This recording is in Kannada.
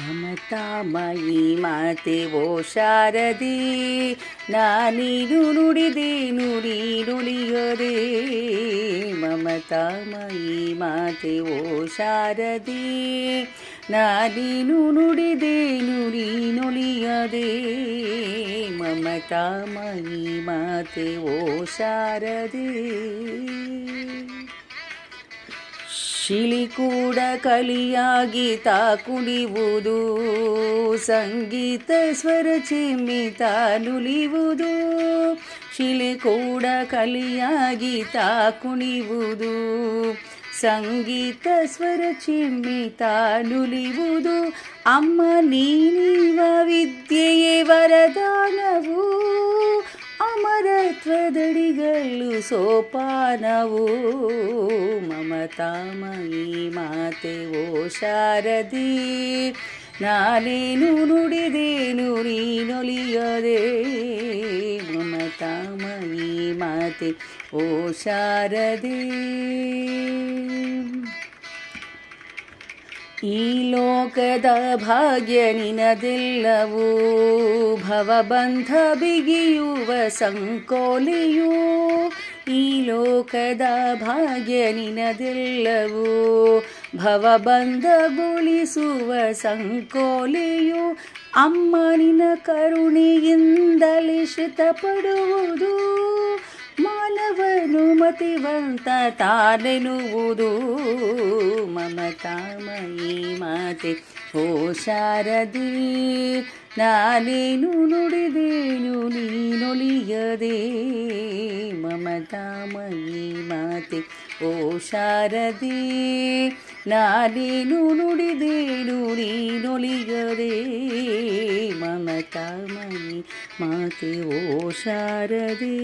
ಮಮತಾಮಯಿ ಮಾತೆ ಓ ಶಾರದಿ ನಾನೀನು ನುಡಿದೆ ನುಡಿ ನುಡಿಯದೆ ಮಮತಾಮಯಿ ಮಾತೆ ಓ ಶಾರದಿ ನಾನೀನು ನುಡಿದೆ ನುಡಿ ನುಡಿಯದೆ ಮಮತಾಮಯಿ ಮಾತೆ ಓ ಶಾರದಿ ಶಿಳಿ ಕೂಡ ಕಲಿಯಾಗಿ ತಾ ಕುಣಿವುದು ಸಂಗೀತ ಸ್ವರ ನುಲಿಯುವುದು. ಶಿಲಿ ಕೂಡ ಕಲಿಯಾಗಿ ತಾ ಕುಣಿವುದು ಸಂಗೀತ ಸ್ವರ ನುಲಿಯುವುದು. ಅಮ್ಮ ನೀನಿವ ವಿದ್ಯೆಯೇ ಅಮರತ್ವದಡಿಗಳು ಸೋಪಾನವು. ಮಮತಾಮಯಿ ಮಾತೆ ಓ ಶಾರದಿ. ನಾನೇನು ನುಡಿದೇನು ನೀನೊಲಿಯದೆ. ಮಮತಾಮಯಿ ಮಾತೆ ಓ ಶಾರದಿ. ಈ ಲೋಕದ ಭಾಗ್ಯ ನಿನದಿಲ್ಲವೂ. ಭವಬಂಧ ಬಿಗಿಯುವ ಸಂಕೋಲಿಯೂ ಈ ಲೋಕದ ಭಾಗ್ಯ ನಿನದಿಲ್ಲವೂ. ಭವಬಂಧಗೊಳಿಸುವ ಸಂಕೋಲಿಯು ಅಮ್ಮನಿನ ಕರುಣೆಯಿಂದಲಿಷಿತ ಕರುಣೆಯಿಂದಲೇ ಶ್ರುತಪಡುವುದು ಮಾನವನು ಮತಿವಂತ ತಾನೆನುವುದು ಮಮತಾಮಯಿ ಮಾತೆ ಓ ಶಾರದಿ ನಾನೇನು ನುಡಿದೇನು ನೀನೊಲಿಯದೆ ಮಮತಾಮಯಿ ಮಾತೆ ಓ ಶಾರದಿ ನಾನೇನು ನುಡಿದೇನು ನೀನೊಲಿಯದೆ ಮಮತಾಮಯಿ ಮಾತೆ ಓ ಶಾರದಿ